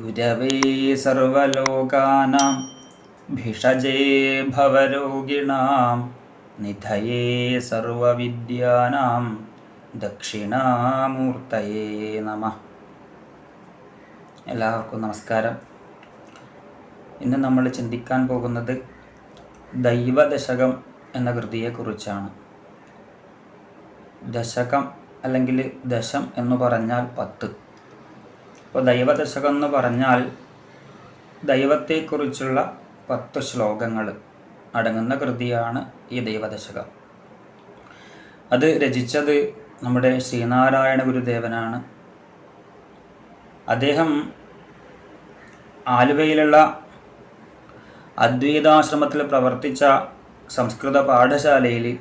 ഗുരവേ സർവലോകാനാം ഭിഷജേ ഭവരോഗിണാം നിധയേ സർവവിദ്യാനാം ദക്ഷിണാമൂർത്തയേ നമ എല്ലാവർക്കും നമസ്കാരം. ഇന്ന് നമ്മൾ ചിന്തിക്കാൻ പോകുന്നത് ദൈവദശകം എന്ന കൃതിയെക്കുറിച്ചാണ്. ദശകം അല്ലെങ്കിൽ ദശം എന്ന് പറഞ്ഞാൽ പത്ത്. അപ്പോൾ ദൈവദശകം എന്ന് പറഞ്ഞാൽ ദൈവത്തെക്കുറിച്ചുള്ള പത്ത് ശ്ലോകങ്ങൾ അടങ്ങുന്ന കൃതിയാണ് ഈ ദൈവദശകം. അത് രചിച്ചത് നമ്മുടെ ശ്രീനാരായണ ഗുരുദേവനാണ്. അദ്ദേഹം ആലുവയിലുള്ള അദ്വൈതാശ്രമത്തിൽ പ്രവർത്തിച്ച സംസ്കൃത പാഠശാലയിൽ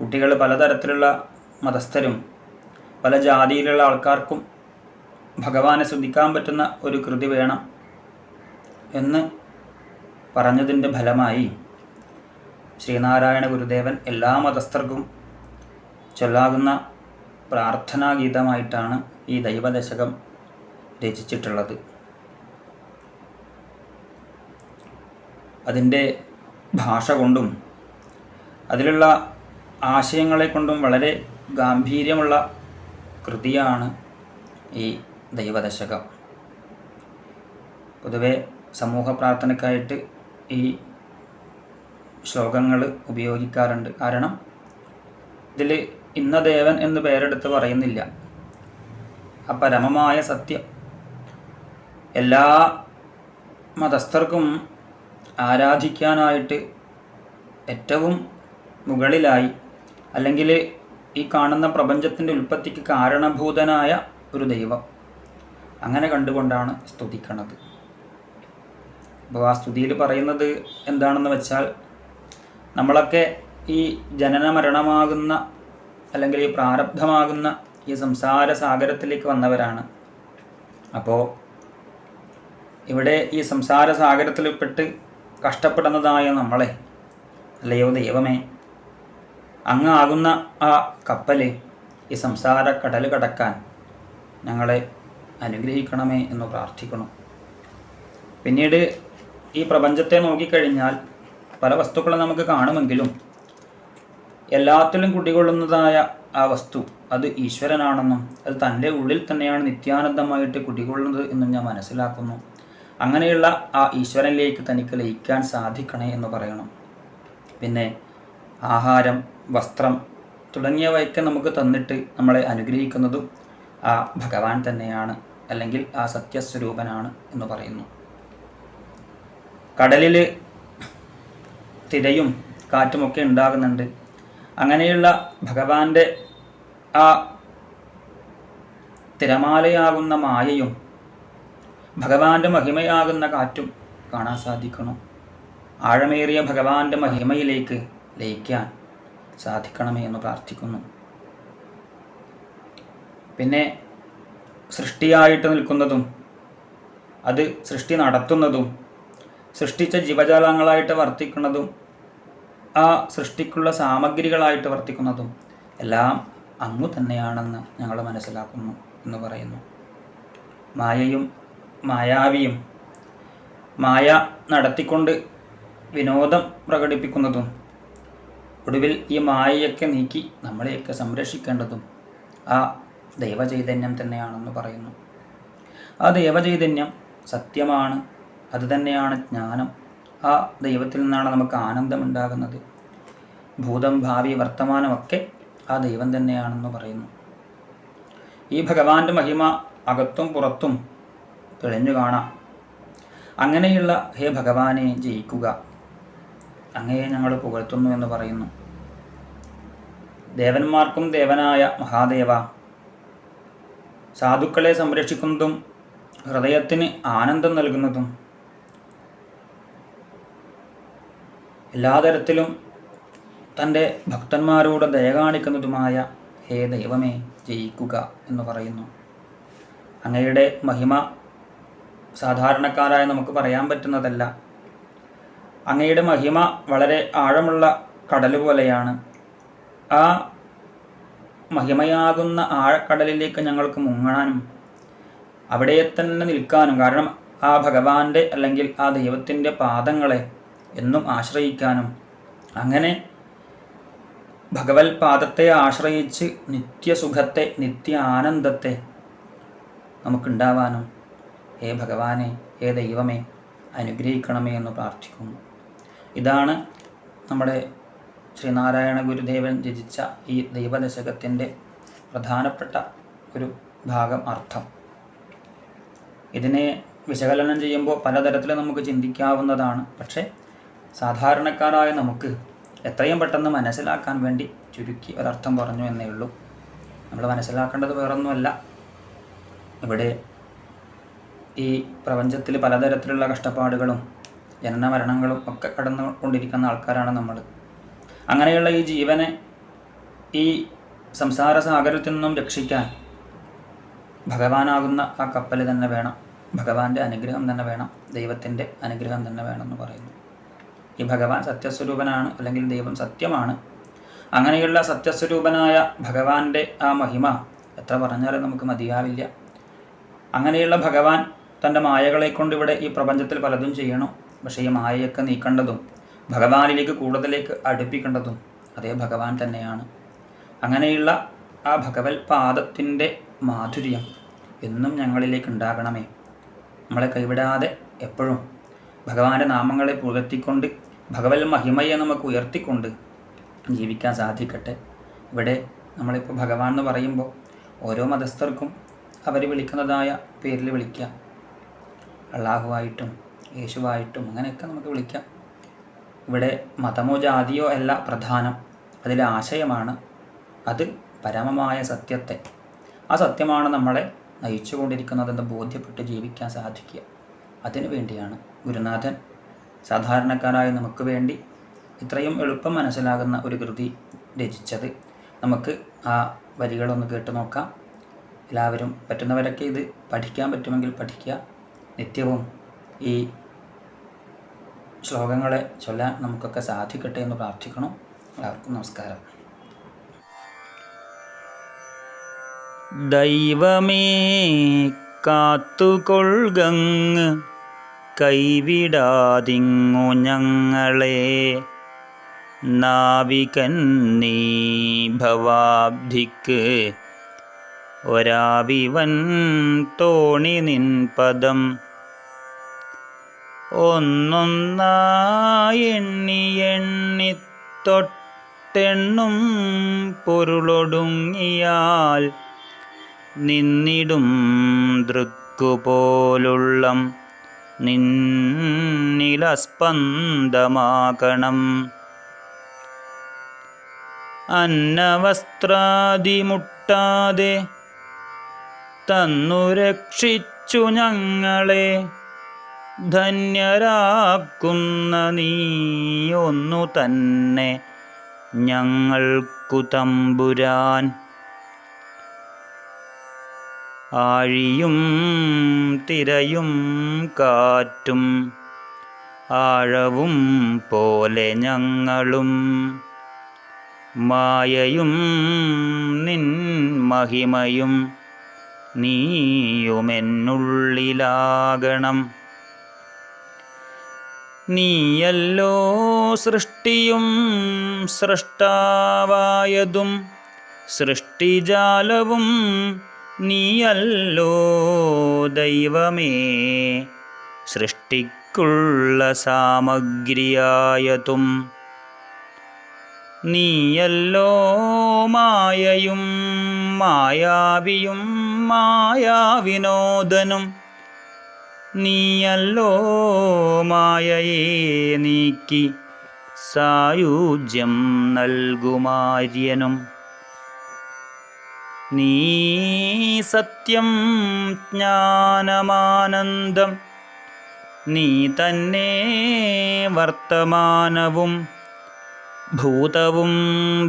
കുട്ടികൾ പലതരത്തിലുള്ള മതസ്ഥരും പല ജാതിയിലുള്ള ആൾക്കാർക്കും ഭഗവാനെ ശ്രദ്ധിക്കാൻ പറ്റുന്ന ഒരു കൃതി വേണം എന്ന് പറഞ്ഞതിന്റെ ഫലമായി ശ്രീനാരായണ ഗുരുദേവൻ എല്ലാ മതസ്ഥർക്കും ചൊല്ലാകുന്ന പ്രാർത്ഥനാഗീതമായിട്ടാണ് ഈ ദൈവദശകം രചിച്ചിട്ടുള്ളത്. അതിന്റെ ഭാഷ കൊണ്ടും അതിലുള്ള ആശയങ്ങളെ കൊണ്ടും വളരെ ഗാംഭീര്യമുള്ള കൃതിയാണ് ഈ ദൈവദശകം. പൊതുവെ സമൂഹ പ്രാർത്ഥനയ്ക്കായിട്ട് ഈ ശ്ലോകങ്ങൾ ഉപയോഗിക്കാറുണ്ട്. കാരണം ഇതിൽ ഇന്ന ദേവൻ എന്ന് പേരെടുത്ത് പറയുന്നില്ല. ആ പരമമായ സത്യം. എല്ലാ മതസ്ഥർക്കും ആരാധിക്കാനായിട്ട് ഏറ്റവും മുകളിലായി അല്ലെങ്കിൽ ഈ കാണുന്ന പ്രപഞ്ചത്തിന്റെ ഉൽപ്പത്തിക്ക് കാരണഭൂതനായ ഒരു ദൈവം. അങ്ങനെ കണ്ടുകൊണ്ടാണ് സ്തുതിക്കണത്. അപ്പോൾ ആ സ്തുതിയിൽ പറയുന്നത് എന്താണെന്ന് വെച്ചാൽ നമ്മളൊക്കെ ഈ ജനന മരണമാകുന്ന അല്ലെങ്കിൽ ഈ പ്രാരബ്ധമാകുന്ന ഈ സംസാര സാഗരത്തിലേക്ക് വന്നവരാണ്. അപ്പോൾ ഇവിടെ ഈ സംസാര സാഗരത്തിൽപ്പെട്ട് കഷ്ടപ്പെടുന്നതായ നമ്മളെ അല്ലയോ ദൈവമേ അങ്ങ് ആകുന്ന ആ കപ്പൽ ഈ സംസാര കടൽ കടക്കാൻ ഞങ്ങളെ അനുഗ്രഹിക്കണമേ എന്ന് പ്രാർത്ഥിക്കണം പിന്നീട് ഈ പ്രപഞ്ചത്തെ നോക്കിക്കഴിഞ്ഞാൽ പല വസ്തുക്കളും നമുക്ക് കാണുമെങ്കിലും എല്ലാത്തിലും കുടികൊള്ളുന്നതായ ആ വസ്തു അത് ഈശ്വരനാണെന്നും അത് തന്റെ ഉള്ളിൽ തന്നെയാണ് നിത്യാനന്ദമായിട്ട് കുടികൊള്ളുന്നത് എന്നും ഞാൻ മനസ്സിലാക്കുന്നു. അങ്ങനെയുള്ള ആ ഈശ്വരനിലേക്ക് തനിക്ക് ലയിക്കാൻ സാധിക്കണേ എന്ന് പറയണം. പിന്നെ ആഹാരം വസ്ത്രം തുടങ്ങിയവയൊക്കെ നമുക്ക് തന്നിട്ട് നമ്മളെ അനുഗ്രഹിക്കുന്നതും ആ ഭഗവാൻ തന്നെയാണ്. അല്ലെങ്കിൽ ആ സത്യസ്വരൂപനാണ് എന്ന് പറയുന്നു. കടലിൽ തിരയും കാറ്റുമൊക്കെ ഉണ്ടാകുന്നുണ്ട്. അങ്ങനെയുള്ള ഭഗവാന്റെ ആ തിരമാലയാകുന്ന മായയും ഭഗവാന്റെ മഹിമയാകുന്ന കാറ്റും കാണാൻ സാധിക്കണം? ആഴമേറിയ ഭഗവാന്റെ മഹിമയിലേക്ക് ലയിക്കാൻ സാധിക്കണമേ എന്ന് പ്രാർത്ഥിക്കുന്നു. പിന്നെ സൃഷ്ടിയായിട്ട് നിൽക്കുന്നതും അത് സൃഷ്ടി നടത്തുന്നതും സൃഷ്ടിച്ച ജീവജാലങ്ങളായിട്ട് വർത്തിക്കുന്നതും ആ സൃഷ്ടിക്കുള്ള സാമഗ്രികളായിട്ട് വർത്തിക്കുന്നതും എല്ലാം അങ്ങു തന്നെയാണെന്ന് ഞങ്ങൾ മനസ്സിലാക്കുന്നു എന്ന് പറയുന്നു. മായയും മായാവിയും മായ നടത്തിക്കൊണ്ട് വിനോദം പ്രകടിപ്പിക്കുന്നതും ഒടുവിൽ ഈ മായയൊക്കെ നീക്കി നമ്മളെയൊക്കെ സംരക്ഷിക്കേണ്ടതും ആ ദൈവചൈതന്യം തന്നെയാണെന്ന് പറയുന്നു. ആ ദൈവചൈതന്യം സത്യമാണ്. അത് തന്നെയാണ് ജ്ഞാനം. ആ ദൈവത്തിൽ നിന്നാണ് നമുക്ക് ആനന്ദം ഉണ്ടാകുന്നത് ഭൂതം ഭാവി വർത്തമാനമൊക്കെ ആ ദൈവം തന്നെയാണെന്ന് പറയുന്നു. ഈ ഭഗവാന്റെ മഹിമ അകത്തും പുറത്തും തെളിഞ്ഞു കാണാം. അങ്ങനെയുള്ള ഹേ ഭഗവാനെ ജയിക്കുക. അങ്ങയെ ഞങ്ങൾ പുകഴ്ത്തുന്നു എന്ന് പറയുന്നു. ദേവന്മാർക്കും ദേവനായ മഹാദേവ സാധുക്കളെ സംരക്ഷിക്കുന്നതും ഹൃദയത്തിന് ആനന്ദം നൽകുന്നതും എല്ലാ തരത്തിലും തന്റെ ഭക്തന്മാരോട് ദയ കാണിക്കുന്നതുമായ ഹേ ദൈവമേ ജയിക്കുക എന്ന് പറയുന്നു. അങ്ങയുടെ മഹിമ സാധാരണക്കാരായ നമുക്ക് പറയാൻ പറ്റുന്നതല്ല. അങ്ങയുടെ മഹിമ വളരെ ആഴമുള്ള കടൽ പോലെയാണ്. ആ മഹിമയാകുന്ന ആഴക്കടലിലേക്ക് ഞങ്ങൾക്ക് മുങ്ങാനും അവിടെ തന്നെ നിൽക്കാനും കാരണം ആ ഭഗവാന്റെ അല്ലെങ്കിൽ ആ ദൈവത്തിന്റെ പാദങ്ങളെ എന്നും ആശ്രയിക്കാനും. അങ്ങനെ ഭഗവത് പാദത്തെ ആശ്രയിച്ച് നിത്യസുഖത്തെ നിത്യ ആനന്ദത്തെ നമുക്കുണ്ടാവാനും ഹേ ഭഗവാനെ ഹേ ദൈവമേ അനുഗ്രഹിക്കണമേ എന്ന് പ്രാർത്ഥിക്കുന്നു. ഇതാണ് നമ്മുടെ ശ്രീനാരായണ ഗുരുദേവൻ രചിച്ച ഈ ദൈവദശകത്തിന്റെ പ്രധാനപ്പെട്ട ഒരു ഭാഗം അർത്ഥം. ഇതിനെ വിശകലനം ചെയ്യുമ്പോൾ പലതരത്തിൽ നമുക്ക് ചിന്തിക്കാവുന്നതാണ്. പക്ഷേ സാധാരണക്കാരായ നമുക്ക് എത്രയും പെട്ടെന്ന് മനസ്സിലാക്കാൻ വേണ്ടി ചുരുക്കി ഒരർത്ഥം പറഞ്ഞു എന്നേ ഉള്ളൂ. നമ്മൾ മനസ്സിലാക്കേണ്ടത് വേറൊന്നുമല്ല. ഇവിടെ ഈ പ്രപഞ്ചത്തിൽ പലതരത്തിലുള്ള കഷ്ടപ്പാടുകളും ജനന മരണങ്ങളും ഒക്കെ കടന്നു കൊണ്ടിരിക്കുന്ന ആൾക്കാരാണ് നമ്മൾ. അങ്ങനെയുള്ള ഈ ജീവനെ ഈ സംസാര സാഗരത്തിൽ നിന്നും രക്ഷിക്കാൻ ഭഗവാനാകുന്ന ആ കപ്പൽ തന്നെ വേണം. ഭഗവാന്റെ അനുഗ്രഹം തന്നെ വേണം. ദൈവത്തിന്റെ അനുഗ്രഹം തന്നെ വേണം എന്ന് പറയുന്നു. ഈ ഭഗവാൻ സത്യസ്വരൂപനാണ് അല്ലെങ്കിൽ ദൈവം സത്യമാണ്. അങ്ങനെയുള്ള സത്യസ്വരൂപനായ ഭഗവാന്റെ ആ മഹിമ എത്ര പറഞ്ഞാലും നമുക്ക് മതിയാവില്ല. അങ്ങനെയുള്ള ഭഗവാൻ തന്റെ മായകളെ കൊണ്ട് ഇവിടെ ഈ പ്രപഞ്ചത്തിൽ പലതും ചെയ്യണം. പക്ഷേ ഈ മായയൊക്കെ നീക്കേണ്ടതും ഭഗവാനിലേക്ക് കൂടുതലേക്ക് അടുപ്പിക്കേണ്ടതും അതേ ഭഗവാൻ തന്നെയാണ്. അങ്ങനെയുള്ള ആ ഭഗവത് പാദത്തിന്റെ മാധുര്യം എന്നും ഞങ്ങളിലേക്ക് ഉണ്ടാകണമേ. നമ്മളെ കൈവിടാതെ എപ്പോഴും ഭഗവാന്റെ നാമങ്ങളെ പുകഴ്ത്തിക്കൊണ്ട് ഭഗവത് മഹിമയെ നമുക്ക് ഉയർത്തിക്കൊണ്ട് ജീവിക്കാൻ സാധിക്കട്ടെ. ഇവിടെ നമ്മളിപ്പോൾ ഭഗവാൻ എന്ന് പറയുമ്പോൾ ഓരോ മതസ്ഥർക്കും അവർ വിളിക്കുന്നതായ പേരിൽ വിളിക്കാം. അള്ളാഹുവായിട്ടും യേശുവായിട്ടും അങ്ങനെയൊക്കെ നമുക്ക് വിളിക്കാം. ഇവിടെ മതമോ ജാതിയോ അല്ല പ്രധാനം. അതിലെ ആശയമാണ്. അത് പരമമായ സത്യത്തെ. ആ സത്യമാണ് നമ്മളെ നയിച്ചുകൊണ്ടിരിക്കുന്നതെന്ന് ബോധ്യപ്പെട്ട് ജീവിക്കാൻ സാധിക്കുക. അതിനു വേണ്ടിയാണ് ഗുരുനാഥൻ സാധാരണക്കാരായ നമുക്ക് വേണ്ടി ഇത്രയും എളുപ്പം മനസ്സിലാകുന്ന ഒരു കൃതി രചിച്ചത്. നമുക്ക് ആ വരികളൊന്ന് കേട്ട് നോക്കാം. എല്ലാവരും പറ്റുന്നവരൊക്കെ ഇത് പഠിക്കാൻ പറ്റുമെങ്കിൽ പഠിക്കുക. നിത്യവും ഈ ശ്ലോകങ്ങളെ ചൊല്ലാൻ നമുക്കൊക്കെ സാധിക്കട്ടെ എന്ന് പ്രാർത്ഥിക്കണം? എല്ലാവർക്കും നമസ്കാരം. ദൈവമേ കാത്തുകൊള്ളുകങ്ങ് കൈവിടാതിങ്ങു ഞങ്ങളെ. നാവികൻ നീ ഭവാബ്ധിക്ക് ഒരാവിവൻ തോണി നിൻ പദം. ഒന്നൊന്നായി എണ്ണി എണ്ണി തൊട്ടെണ്ണും പൊരുളൊടുങ്ങിയാൽ നിന്നിടും ദൃക്കുപോലുള്ളം നിന്നിലസ്പന്ദമാകണം. അന്നവസ്ത്രാദിമുട്ടാതെ തന്നു രക്ഷിച്ചു ഞങ്ങളെ ധന്യരാക്കുന്ന നീ ഒന്നു തന്നെ ഞങ്ങൾക്കു തമ്പുരാൻ. ആഴിയും തിരയും കാറ്റും ആഴവും പോലെ ഞങ്ങളും. മായയും നിൻ മഹിമയും നീയുമെന്നുള്ളിലാകണം. നീയല്ലോ സൃഷ്ടിയും സൃഷ്ടാവായതും സൃഷ്ടിജാലവും നീയല്ലോ ദൈവമേ. സൃഷ്ടിക്കുള്ള സാമഗ്രിയായതും നീയല്ലോ മായയും മായാവിയും മായാവിനോദനും നീയല്ലോ മായയെ നീക്കി സായുജ്യം നൽകുമാര്യനും. നീ സത്യം ജ്ഞാനമാനന്ദം നീ തന്നെ വർത്തമാനവും ഭൂതവും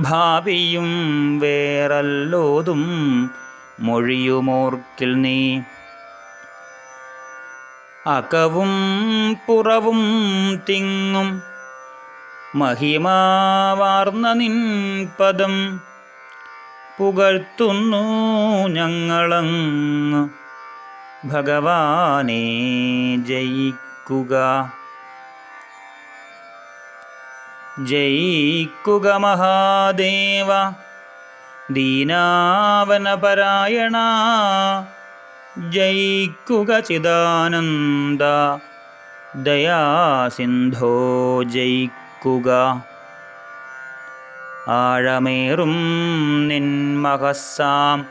ഭാവിയും വേറല്ലോതും മൊഴിയുമോർക്കിൽ നീ. അകവും പുറവും തിങ്ങും മഹിമാവാർന്ന നിൻ പദം പുകഴ്ത്തുന്നു ഞങ്ങളങ്ങ്. ഭഗവാനെ ജയിക്കുക. ജയിക്കുക മഹാദേവ. ദീനാവനപരായണ ജയിക്കുക ചിദാനന്ദ. ദയാസിന്ധോ ജയിക്കുക. ആഴമേറും നിന്മഹസാം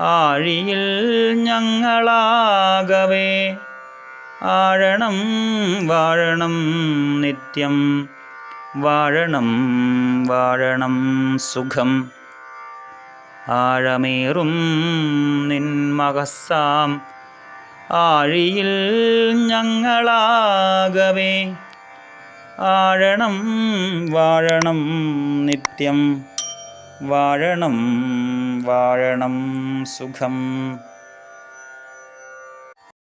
ആഴിയിൽ ഞങ്ങളാകവേ. ആഴണം വാഴണം നിത്യം. വാഴണം വാഴണം സുഖം. ആഴമേറും നിന്മകസാം ആഴിയിൽ ഞങ്ങളാകവേ. ആഴണം വാഴണം നിത്യം. വാഴണം വാഴണം സുഖം.